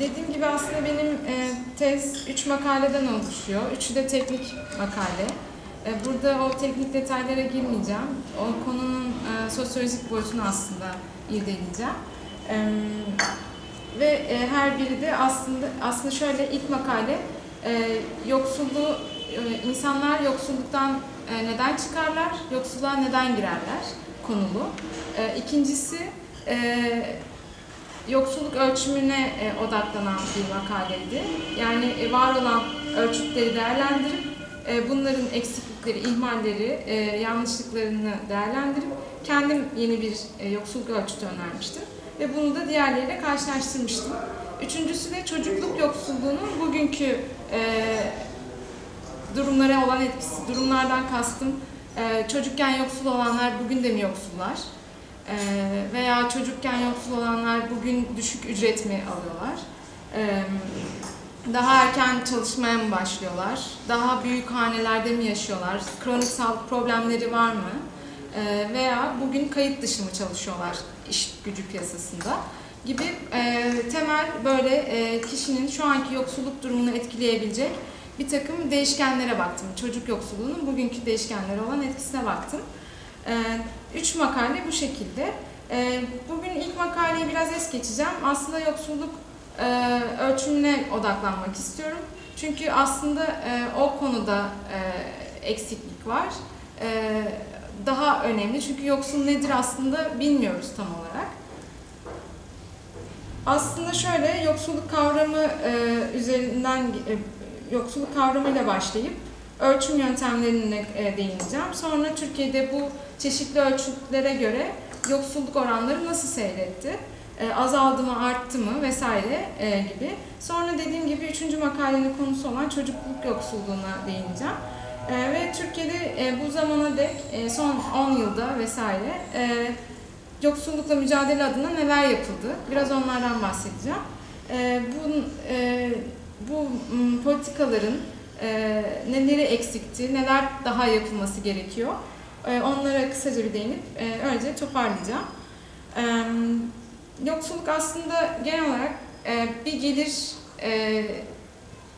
Dediğim gibi aslında benim e, tez üç makaleden oluşuyor. Üçü de teknik makale. E, burada o teknik detaylara girmeyeceğim. O konunun e, sosyolojik boyutunu aslında irdeleyeceğim. Ve her biri de aslında aslında şöyle ilk makale yoksulluğu insanlar yoksulluktan neden çıkarlar, yoksulluğa neden girerler konulu. İkincisi yoksulluk ölçümüne e, odaklanan bir makaleydi. Yani e, var olan ölçütleri değerlendirip e, bunların eksiklikleri, ihmalleri, e, yanlışlıklarını değerlendirip kendim yeni bir e, yoksulluk ölçütü önermiştim. Ve bunu da diğerleriyle karşılaştırmıştım. Üçüncüsü de çocukluk yoksulluğunun bugünkü e, durumlara olan etkisi. Durumlardan kastım e, çocukken yoksul olanlar bugün de mi yoksullar? E, veya çocukken yoksul olanlar bugün düşük ücret mi alıyorlar? E, daha erken çalışmaya mı başlıyorlar? Daha büyük hanelerde mi yaşıyorlar? Kronik sağlık problemleri var mı? E, veya bugün kayıt dışı mı çalışıyorlar iş gücü piyasasında? gibi e, temel böyle e, kişinin şu anki yoksulluk durumunu etkileyebilecek bir takım değişkenlere baktım. Çocuk yoksulluğunun bugünkü değişkenlere olan etkisine baktım. E, üç makale bu şekilde. E, bugün ilk makaleyi biraz es geçeceğim. Aslında yoksulluk e, ölçümüne odaklanmak istiyorum. Çünkü aslında e, o konuda e, eksiklik var. Daha önemli çünkü yoksul nedir aslında bilmiyoruz tam olarak. Aslında şöyle yoksulluk kavramı üzerinden yoksulluk kavramıyla başlayıp ölçüm yöntemlerine e, değineceğim. Sonra Türkiye'de bu çeşitli ölçütlere göre yoksulluk oranları nasıl seyretti, e, azaldı mı, arttı mı vesaire e, gibi. Sonra dediğim gibi üçüncü makalenin konusu olan çocukluk yoksulluğuna değineceğim. Ve Türkiye'de bu zamana dek son 10 yılda vesaire yoksullukla mücadele adına neler yapıldı? Biraz onlardan bahsedeceğim. Bu bu politikaların e, neleri eksikti, neler daha yapılması gerekiyor? E, onlara kısaca bir değinip e, önce toparlayacağım. E, yoksulluk aslında genel olarak e, bir gelir e,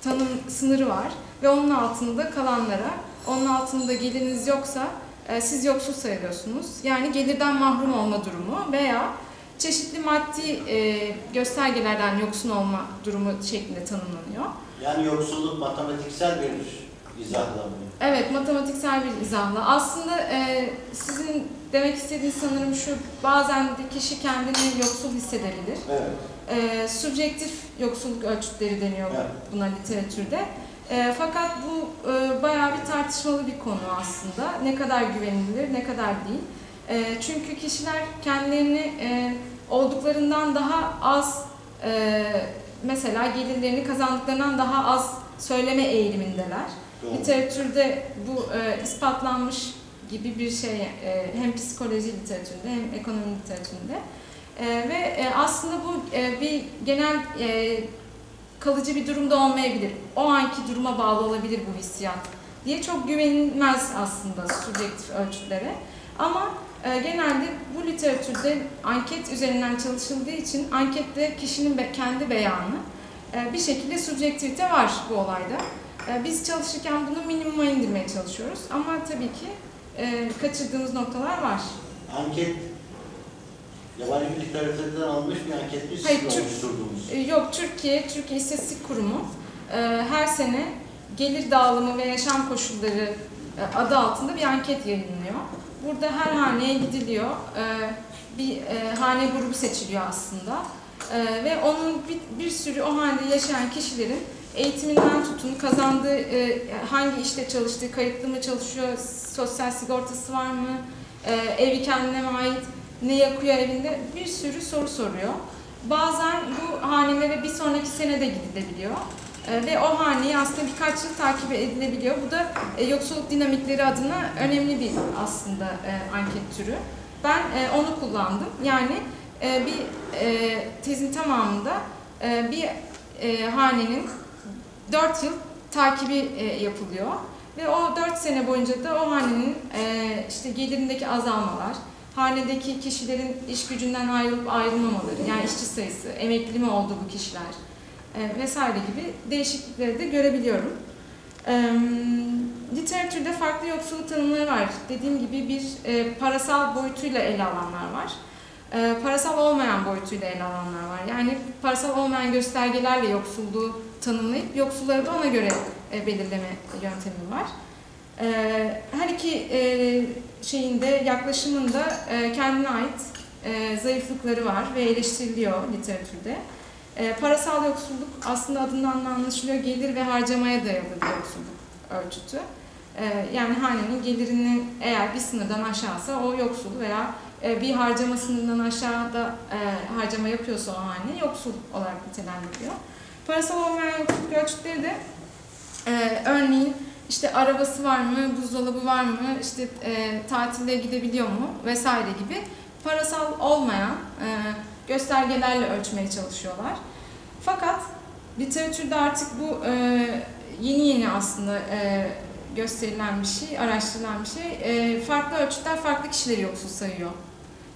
tanım sınırı var ve onun altında kalanlara, onun altında geliriniz yoksa e, siz yoksul sayılıyorsunuz. Yani gelirden mahrum olma durumu veya çeşitli maddi e, göstergelerden yoksun olma durumu şeklinde tanımlanıyor. Yani yoksulluk matematiksel bir izahla mı? Evet, matematiksel bir izahla. Aslında e, sizin demek istediğiniz sanırım şu, bazen de kişi kendini yoksul hissedebilir. Evet. E, subjektif yoksulluk ölçütleri deniyor Evet. buna literatürde. E, fakat bu e, bayağı bir tartışmalı bir konu aslında. Ne kadar güvenilir, ne kadar değil. E, çünkü kişiler kendilerini e, olduklarından daha az, e, mesela gelirlerini kazandıklarından daha az söyleme eğilimindeler. Doğru. Literatürde bu e, ispatlanmış gibi bir şey e, hem psikoloji literatüründe hem ekonomi literatüründe. E, ve e, aslında bu e, bir genel e, kalıcı bir durumda olmayabilir. O anki duruma bağlı olabilir bu hissiyat diye çok güvenilmez aslında subjektif ölçütlere. Ama genelde bu literatürde anket üzerinden çalışıldığı için ankette kişinin kendi beyanı e, bir şekilde subjektivite var bu olayda. E, biz çalışırken bunu minimuma indirmeye çalışıyoruz ama tabii ki e, kaçırdığımız noktalar var. Anket yabancı bir literatürden alınmış bir anket mi Hayır, Türk- Yok, Türkiye, Türkiye İstatistik Kurumu her sene gelir dağılımı ve yaşam koşulları adı altında bir anket yayınlıyor. Burada her haneye gidiliyor. E, Bir e, hane grubu seçiliyor aslında. E, Ve onun bir, bir sürü o hanede yaşayan kişilerin eğitiminden tutun, kazandığı, e, hangi işte çalıştığı, kayıtlı mı çalışıyor, sosyal sigortası var mı, e, evi kendine mi ait, ne yakıyor evinde bir sürü soru soruyor. Bazen bu hanelere bir sonraki sene de gidilebiliyor. Ee, ve o haneyi aslında birkaç yıl takip edilebiliyor. Bu da e, yoksulluk dinamikleri adına önemli bir aslında e, anket türü. Ben e, onu kullandım. Yani e, bir e, tezin tamamında e, bir e, hanenin 4 yıl takibi e, yapılıyor. Ve o 4 sene boyunca da o hanenin e, işte gelirindeki azalmalar, hanedeki kişilerin iş gücünden ayrılıp ayrılmamaları, yani işçi sayısı, emekli mi oldu bu kişiler e, vesaire gibi değişiklikleri de görebiliyorum. E, literatürde farklı yoksulluk tanımları var. Dediğim gibi bir e, parasal boyutuyla ele alanlar var. E, parasal olmayan boyutuyla ele alanlar var. Yani parasal olmayan göstergelerle yoksulluğu tanımlayıp yoksulları da ona göre belirleme yöntemi var. Her iki e, şeyinde yaklaşımında kendine ait zayıflıkları var ve eleştiriliyor literatürde. E, parasal yoksulluk aslında adından da anlaşılıyor gelir ve harcamaya dayalı bir yoksulluk ölçütü. E, yani hanenin gelirinin eğer bir sınırdan aşağısa o yoksul veya e, bir harcama sınırından aşağıda e, harcama yapıyorsa o hane yoksul olarak nitelendiriliyor. Parasal olmayan yoksulluk ölçütleri de e, örneğin işte arabası var mı, buzdolabı var mı, işte e, tatile gidebiliyor mu vesaire gibi parasal olmayan e, göstergelerle ölçmeye çalışıyorlar. Fakat literatürde artık bu e, yeni yeni aslında e, gösterilen bir şey, araştırılan bir şey. E, farklı ölçütler farklı kişileri yoksul sayıyor.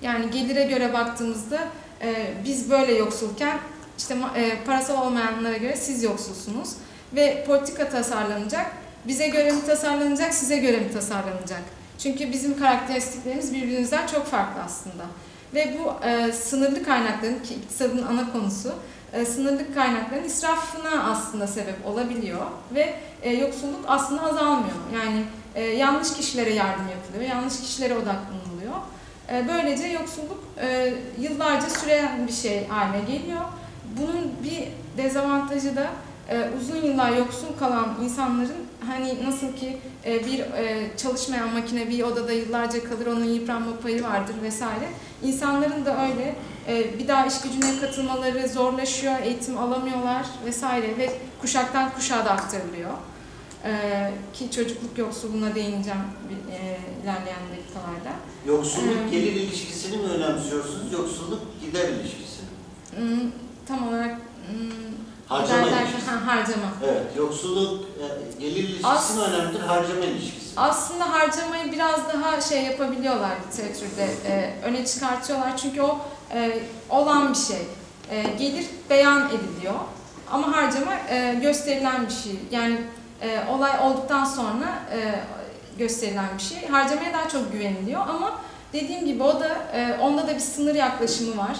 Yani gelire göre baktığımızda e, biz böyle yoksulken işte e, parasal olmayanlara göre siz yoksulsunuz ve politika tasarlanacak. Bize göre mi tasarlanacak, size göre mi tasarlanacak? Çünkü bizim karakteristiklerimiz birbirimizden çok farklı aslında. Ve bu e, sınırlı kaynakların ki iktisadın ana konusu e, sınırlı kaynakların israfına aslında sebep olabiliyor ve e, yoksulluk aslında azalmıyor. Yani e, yanlış kişilere yardım yapılıyor, yanlış kişilere odaklanılıyor. E, böylece yoksulluk e, yıllarca süren bir şey haline geliyor. Bunun bir dezavantajı da e, uzun yıllar yoksul kalan insanların hani nasıl ki e, bir e, çalışmayan makine bir odada yıllarca kalır onun yıpranma payı vardır vesaire. İnsanların da öyle e, bir daha iş gücüne katılmaları zorlaşıyor, eğitim alamıyorlar vesaire ve kuşaktan kuşağa da aktarılıyor. E, ki çocukluk yoksulluğuna değineceğim e, ilerleyen dakikalarda. Yoksulluk Ee, gelir ilişkisini mi önemsiyorsunuz, yoksulluk gider ilişkisini mi? Hmm, tam olarak hmm, Harcama derken- ilişkisi. ha, harcama. Evet, yoksulluk e, gelir ilişkisi As- mi önemlidir, harcama ilişkisi? Aslında harcamayı biraz daha şey yapabiliyorlar literatürde, e, öne çıkartıyorlar çünkü o e, olan bir şey. E, gelir beyan ediliyor ama harcama e, gösterilen bir şey. Yani e, olay olduktan sonra e, gösterilen bir şey. Harcamaya daha çok güveniliyor ama dediğim gibi o da e, onda da bir sınır yaklaşımı var.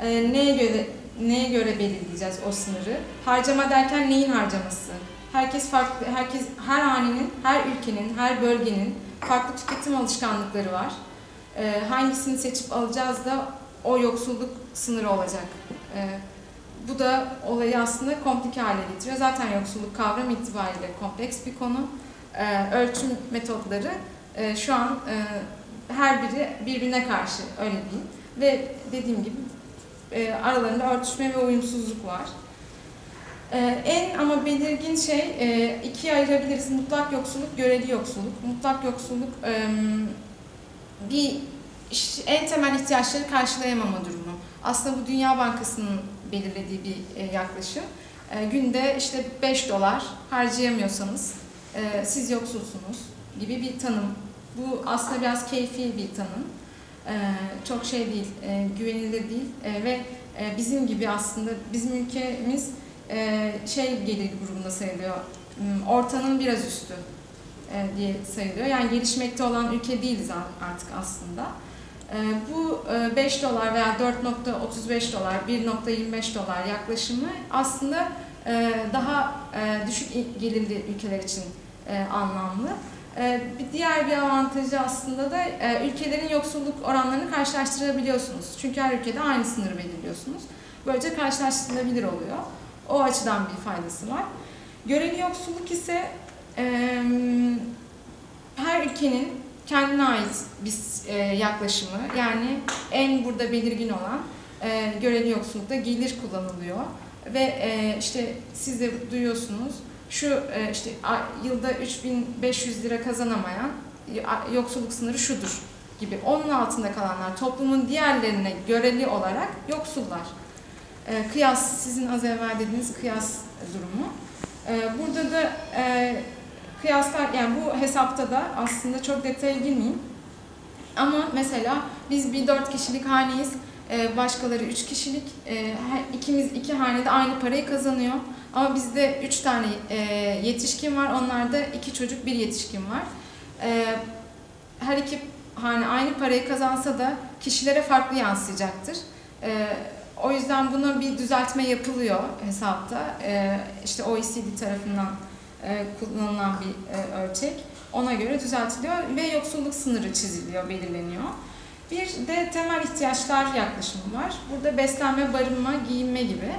E, neye göre neye göre belirleyeceğiz o sınırı? Harcama derken neyin harcaması? Herkes farklı, herkes her hanenin, her ülkenin, her bölgenin farklı tüketim alışkanlıkları var. Ee, hangisini seçip alacağız da o yoksulluk sınırı olacak. Ee, bu da olayı aslında komplike hale getiriyor. Zaten yoksulluk kavram itibariyle kompleks bir konu. Ee, ölçüm metotları e, şu an e, her biri birbirine karşı öyle diyeyim. Ve dediğim gibi e, aralarında örtüşme ve uyumsuzluk var. Ee, en ama belirgin şey e, ikiye ayırabiliriz. Mutlak yoksulluk, göreli yoksulluk. Mutlak yoksulluk e, bir en temel ihtiyaçları karşılayamama durumu. Aslında bu Dünya Bankası'nın belirlediği bir e, yaklaşım. E, günde işte 5 dolar harcayamıyorsanız e, siz yoksulsunuz gibi bir tanım. Bu aslında biraz keyfi bir tanım. E, çok şey değil, e, güvenilir değil E, ve e, bizim gibi aslında bizim ülkemiz şey gelir grubunda sayılıyor. Hmm, Ortanın biraz üstü diye sayılıyor. Yani gelişmekte olan ülke değiliz artık aslında. Bu e, 5 dolar veya 4.35 dolar, 1.25 dolar yaklaşımı aslında daha düşük gelirli ülkeler için anlamlı. E, Bir diğer bir avantajı aslında da e, ülkelerin yoksulluk oranlarını karşılaştırabiliyorsunuz. Çünkü her ülkede aynı sınırı belirliyorsunuz. Böylece karşılaştırılabilir oluyor. O açıdan bir faydası var. Göreli yoksulluk ise e, her ülkenin kendine ait bir e, yaklaşımı. Yani en burada belirgin olan göreli yoksullukta gelir kullanılıyor. Ve işte siz de duyuyorsunuz şu e, işte yılda 3500 lira kazanamayan yoksulluk sınırı şudur gibi. Onun altında kalanlar toplumun diğerlerine göreli olarak yoksullar. E, kıyas, sizin az evvel dediğiniz kıyas durumu. E, burada da kıyaslar, yani bu hesapta da aslında çok detaya girmeyeyim. Ama mesela biz bir dört kişilik haneyiz. Başkaları üç kişilik. İkimiz iki hanede aynı parayı kazanıyor. Ama bizde üç tane e, yetişkin var. Onlarda iki çocuk, bir yetişkin var. E, her iki hane aynı parayı kazansa da kişilere farklı yansıyacaktır. E, o yüzden buna bir düzeltme yapılıyor hesapta. E, işte OECD tarafından e, kullanılan bir e, ölçek. Ona göre düzeltiliyor ve yoksulluk sınırı çiziliyor, belirleniyor. Bir de temel ihtiyaçlar yaklaşımı var. Burada beslenme, barınma, giyinme gibi.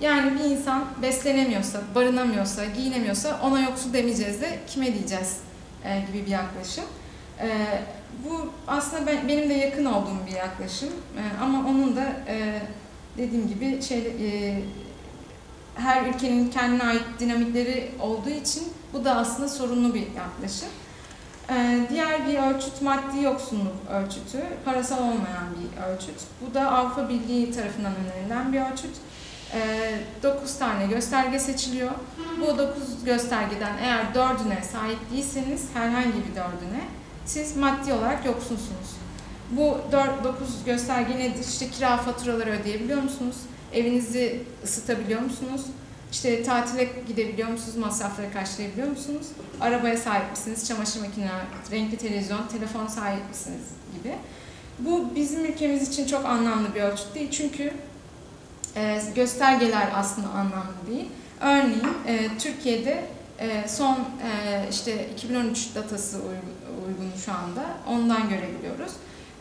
Yani bir insan beslenemiyorsa, barınamıyorsa, giyinemiyorsa ona yoksul demeyeceğiz de kime diyeceğiz e, gibi bir yaklaşım. E, bu aslında ben, benim de yakın olduğum bir yaklaşım E, ama onun da e, dediğim gibi şey e, her ülkenin kendine ait dinamikleri olduğu için bu da aslında sorunlu bir yaklaşım. Ee, diğer bir ölçüt maddi yoksunluk ölçütü, parasal olmayan bir ölçüt. Bu da Avrupa Birliği tarafından önerilen bir ölçüt. 9 tane gösterge seçiliyor. Bu 9 göstergeden eğer 4'üne sahip değilseniz herhangi bir 4'üne siz maddi olarak yoksunsunuz. Bu 4 9 gösterge nedir? İşte kira faturaları ödeyebiliyor musunuz? Evinizi ısıtabiliyor musunuz? İşte tatile gidebiliyor musunuz? Masrafları karşılayabiliyor musunuz? Arabaya sahip misiniz? Çamaşır makine, renkli televizyon, telefon sahip misiniz? gibi. Bu bizim ülkemiz için çok anlamlı bir ölçüt değil. Çünkü e, göstergeler aslında anlamlı değil. Örneğin e, Türkiye'de e, son işte 2013 datası uygun, şu anda. Ondan görebiliyoruz.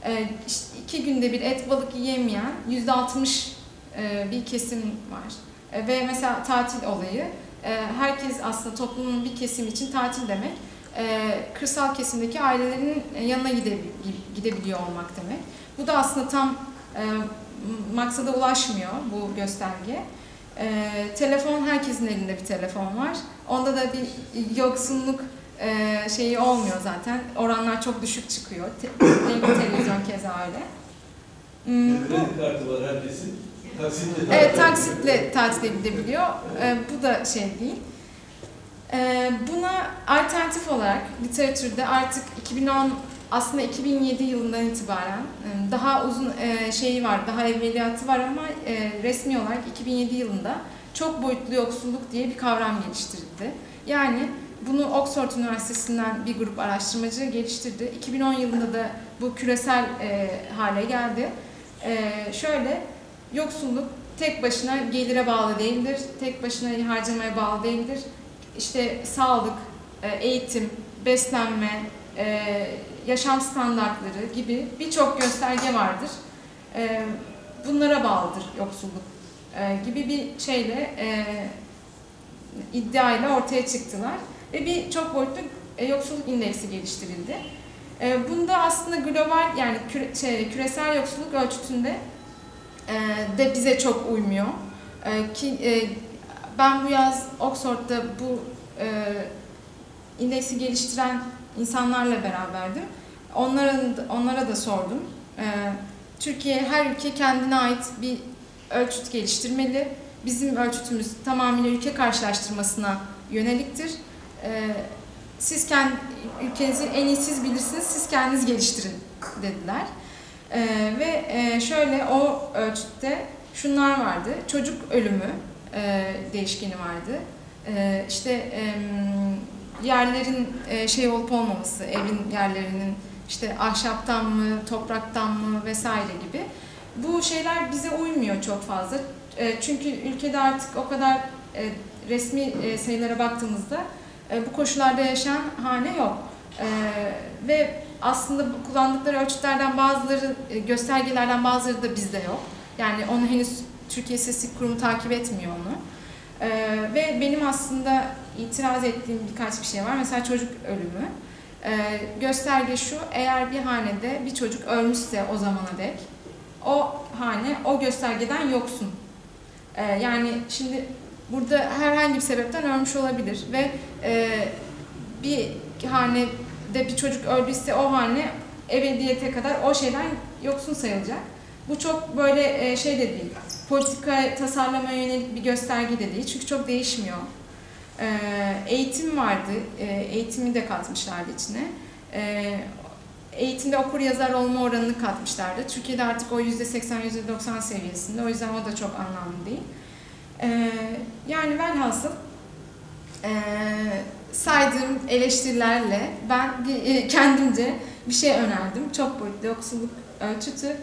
E, işte iki günde bir et balık yiyemeyen %60 e, bir kesim var. Ve mesela tatil olayı, herkes aslında toplumun bir kesim için tatil demek. Kırsal kesimdeki ailelerin yanına gide, gidebiliyor olmak demek. Bu da aslında tam maksada ulaşmıyor bu gösterge. E, telefon, herkesin elinde bir telefon var. Onda da bir yoksunluk e, şeyi olmuyor zaten. Oranlar çok düşük çıkıyor. Te, televizyon keza öyle. Hmm, bu- kartı var herkesin. Taksitle Evet, taksitle tatile gidebiliyor. Ee, bu da şey değil. Ee, buna alternatif olarak literatürde artık 2010 aslında 2007 yılından itibaren e, daha uzun e, şeyi var, daha evveliyatı var ama e, resmi olarak 2007 yılında çok boyutlu yoksulluk diye bir kavram geliştirildi. Yani bunu Oxford Üniversitesi'nden bir grup araştırmacı geliştirdi. 2010 yılında da bu küresel hale geldi. Şöyle, Yoksulluk tek başına gelire bağlı değildir, tek başına harcamaya bağlı değildir. İşte sağlık, eğitim, beslenme, yaşam standartları gibi birçok gösterge vardır. E, Bunlara bağlıdır yoksulluk e, gibi bir şeyle e, iddiayla ortaya çıktılar ve bir çok boyutlu e, yoksulluk indeksi geliştirildi. Bunda aslında global yani şey, küresel yoksulluk ölçütünde de bize çok uymuyor. Ki e, ben bu yaz Oxford'da bu indeksi geliştiren insanlarla beraberdim. Onların onlara da sordum. E, Türkiye her ülke kendine ait bir ölçüt geliştirmeli. Bizim ölçütümüz tamamıyla ülke karşılaştırmasına yöneliktir. E, siz kendi ülkenizi en iyi siz bilirsiniz, siz kendiniz geliştirin dediler. Ee, ve e, şöyle o ölçütte şunlar vardı. Çocuk ölümü e, değişkeni vardı. E, işte yerlerin e, şey olup olmaması, evin yerlerinin işte ahşaptan mı, topraktan mı vesaire gibi. Bu şeyler bize uymuyor çok fazla. E, çünkü ülkede artık o kadar e, resmi e, sayılara baktığımızda e, bu koşullarda yaşayan hane yok. E, ve aslında kullandıkları ölçütlerden bazıları, e, göstergelerden bazıları da bizde yok. Yani onu henüz Türkiye İstatistik Kurumu takip etmiyor onu. Ee, ve benim aslında itiraz ettiğim birkaç bir şey var. Mesela çocuk ölümü. Ee, gösterge şu, eğer bir hanede bir çocuk ölmüşse o zamana dek, o hane o göstergeden yoksun. Ee, yani şimdi burada herhangi bir sebepten ölmüş olabilir ve e, bir hanede bir çocuk öldüyse o hane ebediyete kadar o şeyden yoksun sayılacak. Bu çok böyle e, şey de değil, politika tasarlamaya yönelik bir gösterge de değil çünkü çok değişmiyor. E, eğitim vardı, e, eğitimi de katmışlardı içine. E, eğitimde okur yazar olma oranını katmışlardı. Türkiye'de artık o %80-%90 seviyesinde. O yüzden o da çok anlamlı değil. Ee, yani velhasıl e, saydığım eleştirilerle ben e, kendimce bir şey önerdim. Çok boyutlu yoksulluk ölçütü.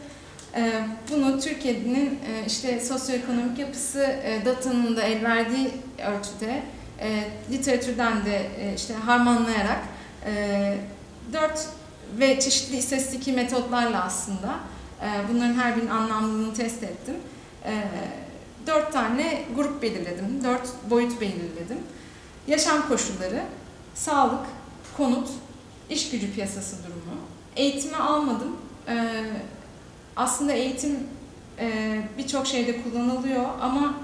E, bunu Türkiye'nin e, işte sosyoekonomik yapısı, e, datanın da el verdiği ölçüde e, literatürden de e, işte harmanlayarak e, dört ve çeşitli istatistik metotlarla aslında e, bunların her birinin anlamlılığını test ettim. E, dört tane grup belirledim, dört boyut belirledim. Yaşam koşulları, sağlık, konut, iş gücü piyasası durumu. Eğitimi almadım. E, aslında eğitim e, birçok şeyde kullanılıyor ama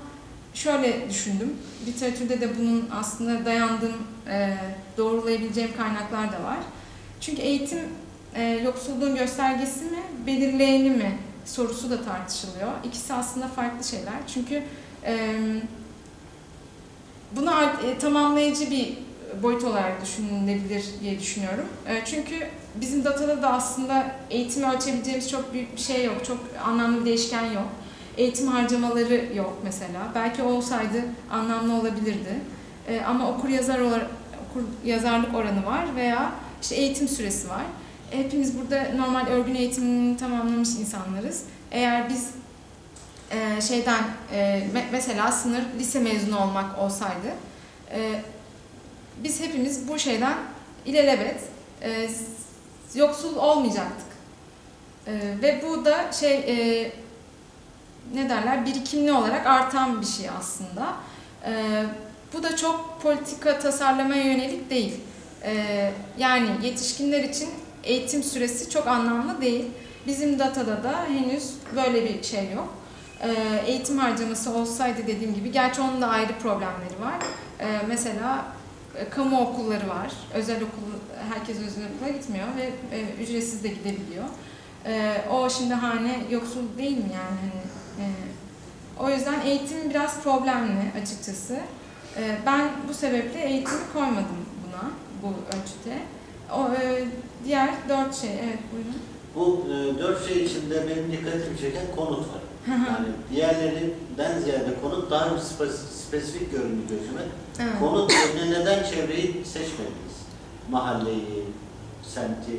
şöyle düşündüm. Literatürde de bunun aslında dayandığım, e, doğrulayabileceğim kaynaklar da var. Çünkü eğitim e, yoksulluğun göstergesi mi, belirleyeni mi sorusu da tartışılıyor. İkisi aslında farklı şeyler. Çünkü e, bunu e, tamamlayıcı bir boyut olarak düşünülebilir diye düşünüyorum. E, çünkü bizim datada da aslında eğitimi ölçebileceğimiz çok büyük bir şey yok, çok anlamlı bir değişken yok. Eğitim harcamaları yok mesela. Belki olsaydı anlamlı olabilirdi. E, ama okur yazar olarak okur yazarlık oranı var veya işte eğitim süresi var. Hepimiz burada normal örgün eğitimini tamamlamış insanlarız. Eğer biz e, şeyden e, mesela sınır lise mezunu olmak olsaydı e, biz hepimiz bu şeyden ilelebet e, yoksul olmayacaktık. E, ve bu da şey e, ne derler birikimli olarak artan bir şey aslında. E, bu da çok politika tasarlamaya yönelik değil. E, yani yetişkinler için eğitim süresi çok anlamlı değil. Bizim datada da henüz böyle bir şey yok. E, eğitim harcaması olsaydı dediğim gibi, gerçi onun da ayrı problemleri var. E, mesela kamu okulları var. Özel okul, herkes özel okula gitmiyor ve e, ücretsiz de gidebiliyor. E, o şimdi hane yoksul değil mi yani? Hani, o yüzden eğitim biraz problemli açıkçası. E, ben bu sebeple eğitimi koymadım buna, bu ölçüte. O e, diğer dört şey, evet buyurun. Bu e, dört şey içinde benim dikkatimi çeken konut var. Yani diğerlerinden ziyade konut daha bir spes- spesifik göründü gözüme. Evet. Konut yerine neden çevreyi seçmediniz? Mahalleyi, semti,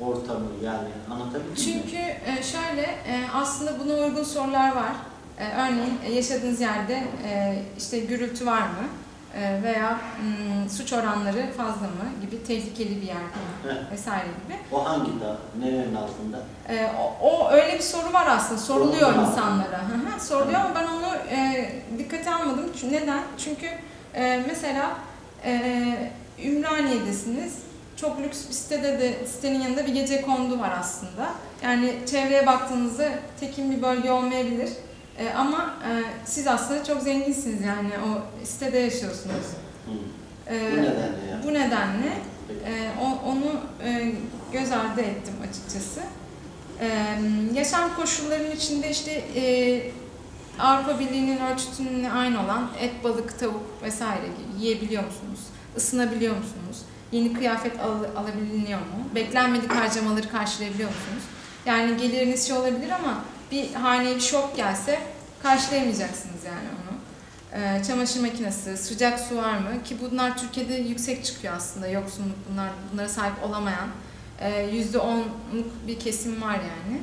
ortamı yani anlatabildim mi? Çünkü e, şöyle e, aslında buna uygun sorular var. E, Örneğin yaşadığınız yerde işte gürültü var mı? Veya mm, suç oranları fazla mı gibi tehlikeli bir yer mi vesaire gibi. O hangi dağ? Nerenin altında? E, O, o öyle bir soru var aslında soruluyor Soruluyor. insanlara. Hı hı, Soruluyor ama ben onu e, dikkate almadım. Neden? Çünkü e, mesela e, Ümraniye'desiniz. Çok lüks bir sitede de sitenin yanında bir gece kondu var aslında. Yani çevreye baktığınızda tekin bir bölge olmayabilir. E, ama e, siz aslında çok zenginsiniz yani o sitede yaşıyorsunuz. E, Bu nedenle ya. bu nedenle o- onu e, göz ardı ettim açıkçası. Ee, yaşam koşullarının içinde işte e, Avrupa Birliği'nin ölçütünün aynı olan et, balık, tavuk vesaire yiyebiliyor musunuz? Isınabiliyor musunuz? Yeni kıyafet al- alabiliyor mu? Beklenmedik harcamaları karşılayabiliyor musunuz? Yani geliriniz şey olabilir ama bir haneye bir şok gelse karşılayamayacaksınız yani onu. Ee, çamaşır makinesi, sıcak su var mı? Ki bunlar Türkiye'de yüksek çıkıyor aslında. Yoksunluk bunlar bunlara sahip olamayan e, yüzde onluk bir kesim var yani.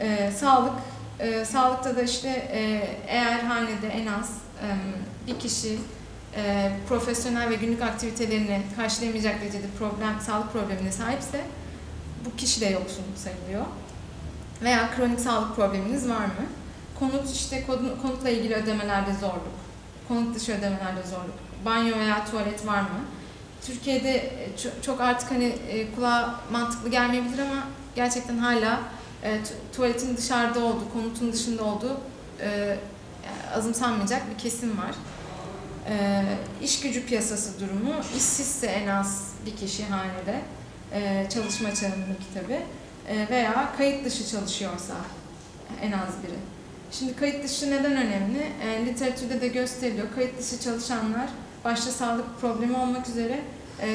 Ee, sağlık, e, sağlıkta da işte e, eğer hanede en az e, bir kişi e, profesyonel ve günlük aktivitelerini karşılayamayacak derecede problem, sağlık problemine sahipse bu kişi de yoksun sayılıyor. Veya kronik sağlık probleminiz var mı? Konut işte konu- konutla ilgili ödemelerde zorluk, konut dışı ödemelerde zorluk, banyo veya tuvalet var mı? Türkiye'de e, ço- çok artık hani e, kulağa mantıklı gelmeyebilir ama gerçekten hala e, tu- tuvaletin dışarıda olduğu, konutun dışında olduğu azımsanmayacak bir kesim var. E, iş gücü piyasası durumu, işsizse en az bir kişi hanede, e, çalışma çağındaki tabii e, veya kayıt dışı çalışıyorsa en az biri. Şimdi kayıt dışı neden önemli? E, literatürde de gösteriliyor. Kayıt dışı çalışanlar başta sağlık problemi olmak üzere e,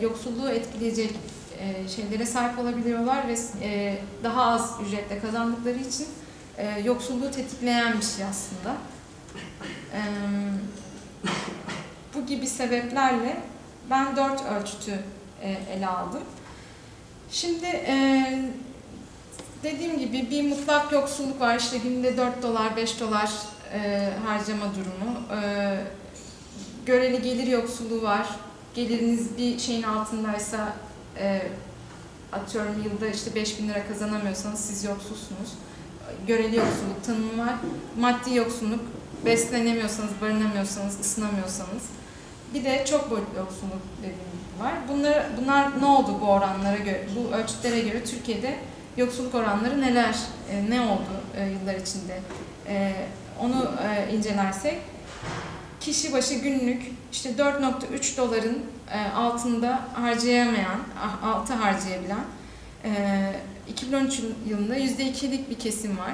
yoksulluğu etkileyecek e, şeylere sahip olabiliyorlar ve e, daha az ücretle kazandıkları için e, yoksulluğu tetikleyen bir şey aslında. E, bu gibi sebeplerle ben dört ölçütü e, ele aldım. Şimdi e, dediğim gibi bir mutlak yoksulluk var. İşte günde 4 dolar, 5 dolar e, harcama durumu. Göreli gelir yoksulluğu var. Geliriniz bir şeyin altındaysa atıyorum yılda işte 5 bin lira kazanamıyorsanız siz yoksulsunuz. Göreli yoksulluk tanımı var. Maddi yoksulluk, beslenemiyorsanız, barınamıyorsanız, ısınamıyorsanız. Bir de çok boyutlu yoksulluk dediğim var. Bunlar, bunlar ne oldu bu oranlara göre, bu ölçütlere göre Türkiye'de yoksulluk oranları neler, e, ne oldu e, yıllar içinde? E, onu e, incelersek kişi başı günlük işte 4.3 doların e, altında harcayamayan, ah, altı harcayabilen e, 2013 yılında %2'lik bir kesim var.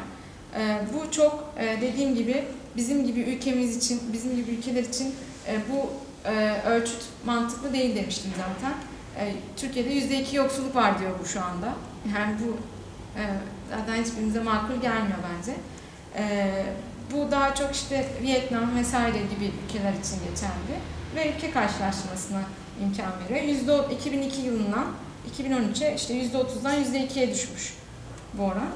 E, bu çok e, dediğim gibi bizim gibi ülkemiz için, bizim gibi ülkeler için e, bu e, ölçüt mantıklı değil demiştim zaten. E, Türkiye'de %2 yoksulluk var diyor bu şu anda. Yani bu e, zaten hiçbirimize makul gelmiyor bence. E, bu daha çok işte Vietnam vesaire gibi ülkeler için geçerli ve ülke karşılaştırmasına imkan veriyor. Yüzde 2002 yılından 2013'e işte %30'dan %2'ye düşmüş bu oran.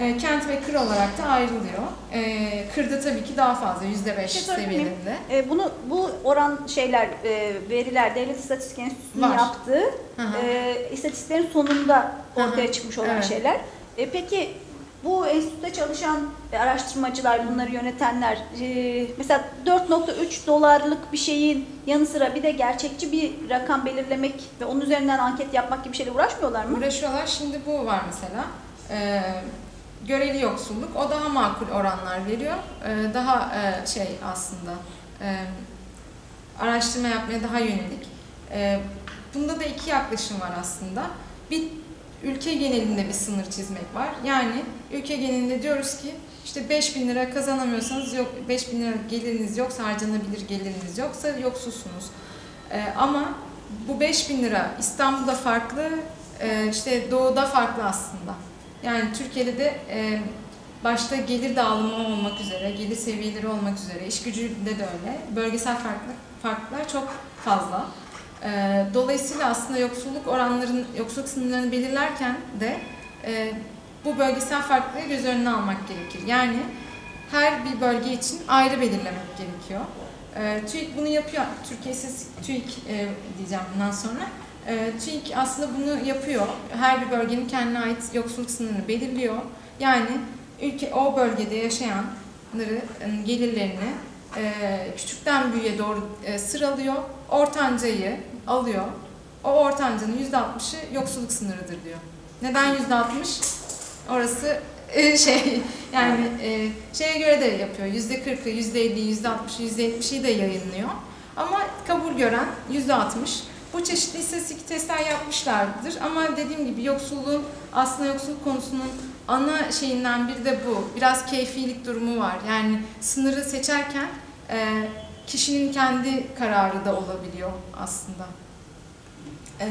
E, kent ve kır olarak da ayrılıyor. E, kırda tabii ki daha fazla %5 şey sorabilir miyim? seviyelerinde. E, bunu bu oran şeyler e, veriler Devlet İstatistik Enstitüsü'nün yaptığı Hı hı. e, istatistiklerin sonunda ortaya Hı çıkmış olan Evet. şeyler. E, peki bu enstitüde çalışan e, araştırmacılar, bunları yönetenler e, mesela 4.3 dolarlık bir şeyin yanı sıra bir de gerçekçi bir rakam belirlemek ve onun üzerinden anket yapmak gibi şeyle uğraşmıyorlar mı? Uğraşıyorlar. Şimdi bu var mesela. Ee, göreli yoksulluk. O daha makul oranlar veriyor. Ee, daha e, şey aslında e, araştırma yapmaya daha yönelik. Ee, bunda da iki yaklaşım var aslında. Bir ülke genelinde bir sınır çizmek var. Yani ülke genelinde diyoruz ki işte 5 bin lira kazanamıyorsanız yok 5 bin lira geliriniz yoksa harcanabilir geliriniz yoksa yoksulsunuz. Ee, ama bu 5 bin lira İstanbul'da farklı, e, işte doğuda farklı aslında. Yani Türkiye'de de e, başta gelir dağılımı olmak üzere, gelir seviyeleri olmak üzere, iş gücünde de öyle. Bölgesel farklı, farklar çok fazla. E, dolayısıyla aslında yoksulluk oranların, yoksulluk sınırlarını belirlerken de e, bu bölgesel farklılığı göz önüne almak gerekir. Yani her bir bölge için ayrı belirlemek gerekiyor. E, TÜİK bunu yapıyor. Türkiye siz TÜİK e, diyeceğim bundan sonra. TÜİK aslında bunu yapıyor. Her bir bölgenin kendine ait yoksulluk sınırını belirliyor. Yani ülke o bölgede yaşayanların gelirlerini e, küçükten büyüğe doğru e, sıralıyor. Ortancayı alıyor. O ortancanın %60'ı yoksulluk sınırıdır diyor. Neden %60? Orası e, şey yani şeye göre de yapıyor. %40'ı, %50'yi, %60'ı, %70'i de yayınlıyor. Ama kabul gören %60. Bu çeşitli istatistik testler yapmışlardır ama dediğim gibi yoksulluğun aslında yoksulluk konusunun ana şeyinden biri de bu. Biraz keyfilik durumu var. Yani sınırı seçerken e, kişinin kendi kararı da olabiliyor aslında. E,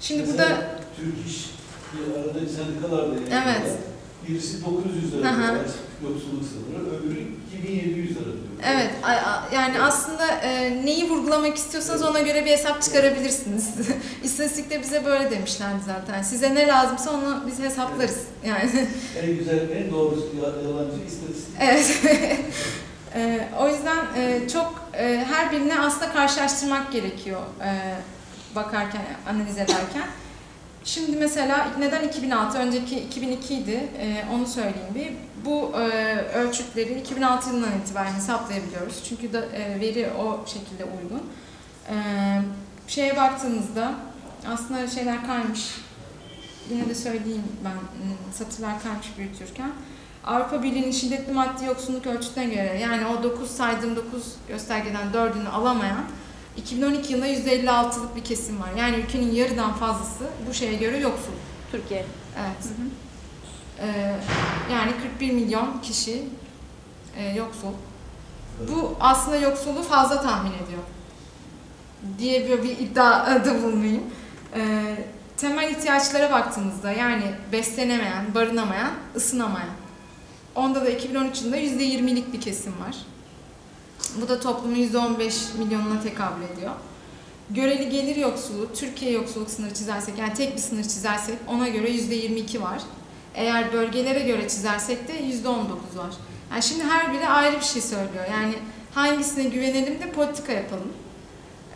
şimdi Mesela burada Türk İş bir arada sendikalar da yapıyorlar. Evet. Birisi 900 lira yoksulluk sınırı, öbürü 2700 lira diyor. Evet, yani aslında e, neyi vurgulamak istiyorsanız ona göre bir hesap çıkarabilirsiniz. İstatistikte bize böyle demişlerdi zaten. Size ne lazımsa onu biz hesaplarız. Yani En güzel, en doğrusu ya- yalancı istatistik. evet. E, o yüzden e, çok e, her birini aslında karşılaştırmak gerekiyor e, bakarken, analiz ederken. Şimdi mesela neden 2006, önceki 2002 idi, e, onu söyleyeyim bir. Bu e, ölçütleri 2006 yılından itibaren hesaplayabiliyoruz. Çünkü da, e, veri o şekilde uygun. E, şeye baktığınızda aslında şeyler kaymış. Yine de söyleyeyim ben, satırlar kaymış büyütürken. Avrupa Birliği'nin şiddetli maddi yoksulluk ölçütüne göre yani o 9 saydığım 9 göstergeden 4'ünü alamayan 2012 yılında %56'lık bir kesim var. Yani ülkenin yarıdan fazlası bu şeye göre yoksul. Türkiye. Evet. Hı hı. Ee, yani 41 milyon kişi e, yoksul. Bu aslında yoksulluğu fazla tahmin ediyor diye bir, bir iddiada bulunayım. Ee, temel ihtiyaçlara baktığımızda yani beslenemeyen, barınamayan, ısınamayan. Onda da 2013 yılında %20'lik bir kesim var. Bu da toplumun %15 milyonuna tekabül ediyor. Göreli gelir yoksulluğu, Türkiye yoksulluk sınırı çizersek, yani tek bir sınır çizersek ona göre %22 var. Eğer bölgelere göre çizersek de %19 var. Yani şimdi her biri ayrı bir şey söylüyor. Yani hangisine güvenelim de politika yapalım.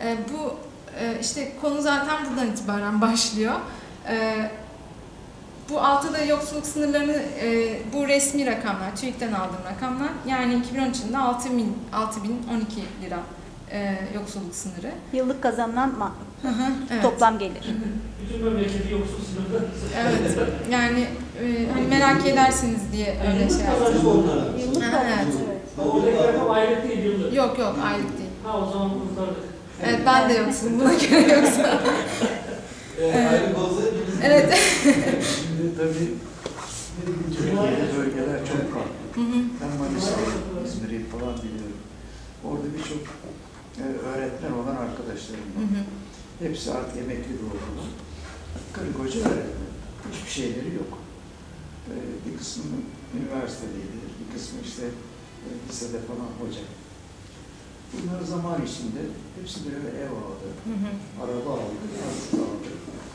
Ee, bu e, işte konu zaten buradan itibaren başlıyor. Ee, bu altıda yoksulluk sınırlarını, e, bu resmi rakamlar, TÜİK'ten aldığım rakamlar. Yani 2013 yılında 6000, 6012 lira e, yoksulluk sınırı. Yıllık kazanılan Hı hı, evet. toplam gelir. Bütün memleketi yoksul sınırda. Evet. Yani e, hani merak edersiniz diye öyle şey yaptım. Kazancı. Yıllık Ha, kazanç. evet. evet. Oradaki rakam aylık değil yıllık. Yok yok aylık değil. Ha o zaman kurtardık. Evet ben de yoksulum buna göre yoksa. Hepimiz Evet. Tabii Türkiye'de bölgeler çok farklı. Hı hı. Ben Manisa, İzmir'i falan biliyorum. Orada birçok e, öğretmen olan arkadaşlarım var. hı. Hepsi artık emekli oldular. Karı koca öğretmen. Hiçbir şeyleri yok. E, bir kısmı üniversitedeydi, bir kısmı işte e, lisede falan hoca. Bunlar zaman içinde hepsi bir ev aldı, Hı hı. araba aldı, araba aldı.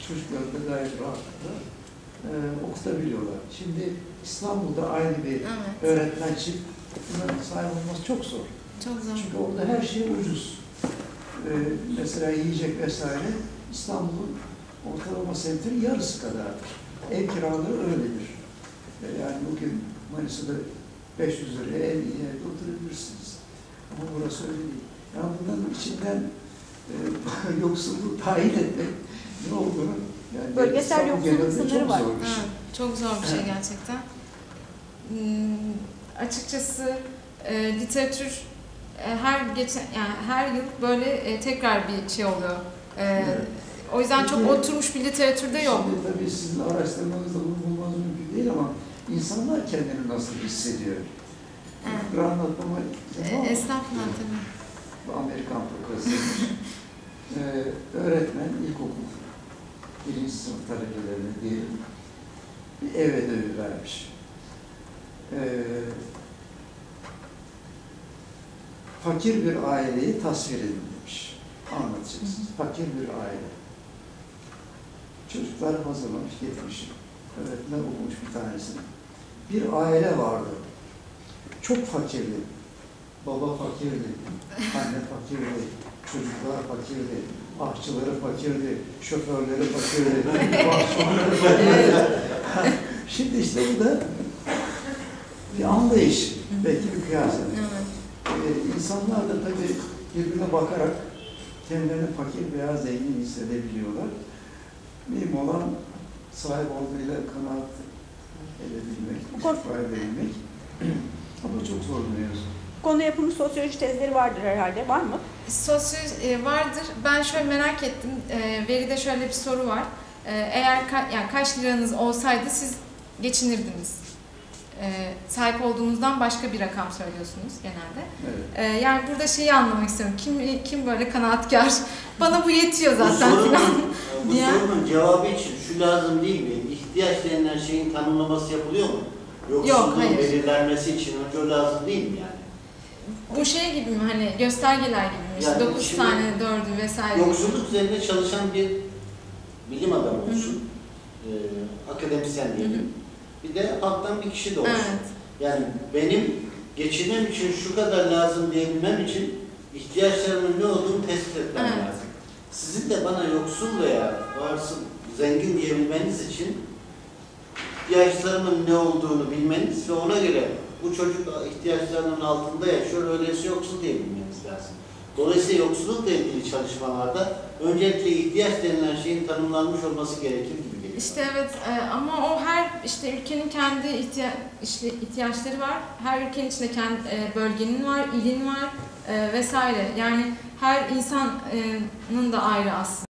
Çocukları da gayet rahatlıkla e, okutabiliyorlar. Şimdi İstanbul'da aynı bir Evet. öğretmen çift bunların sahip olması çok zor. Çok zor. Çünkü orada her şey ucuz. Ee, mesela yiyecek vesaire İstanbul'un ortalama semtinin yarısı kadardır. Ev kiraları öyledir. Ee, yani bugün Manisa'da 500 liraya en iyi evde oturabilirsiniz. Ama burası öyle değil. Yani bunların içinden e, yoksulluğu tayin etmek ne olduğunu yani Bölgesel yoksulluk sınırı çok var. zor bir şey. Evet, çok zor bir şey gerçekten. Hmm, açıkçası e, literatür e, her geçen yani her yıl böyle e, tekrar bir şey oluyor. E, Evet. O yüzden çok Peki, oturmuş bir literatürde yok. Şimdi tabii sizin araştırmanızda bunu bulmanız mümkün değil ama insanlar kendini nasıl hissediyor? Evet. Bir anlatmama E? Estağfurullah tabii. Bu Amerikan profesörmüş. ee, öğretmen ilkokul birinci sınıf talebelerine diyelim bir ev ödevi vermiş. Ee, fakir bir aileyi tasvir edin demiş. Anlatacaksınız. Fakir bir aile. Çocuklar hazırlamış, getirmiş. Öğretmen okumuş bir tanesini. Bir aile vardı. Çok fakirdi. Baba fakirdi. Anne fakirdi. Çocuklar fakirdi. Ahçıları fakirdi. Şoförleri fakirdi. Garsonları fakirdi. Şimdi işte bu da bir anlayış. Belki bir kıyas. Evet. Ee, insanlar da tabii birbirine bakarak kendilerini fakir veya zengin hissedebiliyorlar. Mühim olan sahip olduğuyla kanaat edebilmek, istifade edebilmek. Ama çok zor bir mevzu. Konu yapımı sosyoloji tezleri vardır herhalde. Var mı? Sosyal e, vardır. Ben şöyle merak ettim. E, veride şöyle bir soru var. E, eğer ka- yani kaç liranız olsaydı siz geçinirdiniz. E, sahip olduğunuzdan başka bir rakam söylüyorsunuz genelde. Evet. E, yani burada şeyi anlamak istiyorum. Kim kim böyle kanaatkar? Bana bu yetiyor Bu zaten sorunun, filan. bu diye. sorunun cevabı için şu lazım değil mi? İhtiyaç denilen şeyin tanımlaması yapılıyor mu? Yoksulluğun hayır. belirlenmesi için önce o lazım değil mi yani? Bu şey gibi mi hani göstergeler gibi mi? Yani 9 şimdi- tane, 4'ü vesaire. Yoksulluk üzerinde çalışan bir bilim adamı olsun, e, akademisyen diyelim. Bir de halktan bir kişi de olsun. Evet. Yani benim geçimim için şu kadar lazım diyebilmem için ihtiyaçlarımın ne olduğunu tespit etmem Evet. lazım. Sizin de bana yoksul veya varsın zengin diyebilmeniz için ihtiyaçlarımın ne olduğunu bilmeniz ve ona göre bu çocuk ihtiyaçlarının altında yaşıyor, öyleyse yoksul diyebilmeniz lazım. Dolayısıyla yoksullukla ilgili çalışmalarda öncelikle ihtiyaç denilen şeyin tanımlanmış olması gerekir gibi geliyor. İşte evet e, ama o her işte ülkenin kendi ihtiya işte ihtiyaçları var. Her ülkenin içinde kendi e, bölgenin var, ilin var e, vesaire. Yani her insanın da ayrı aslında.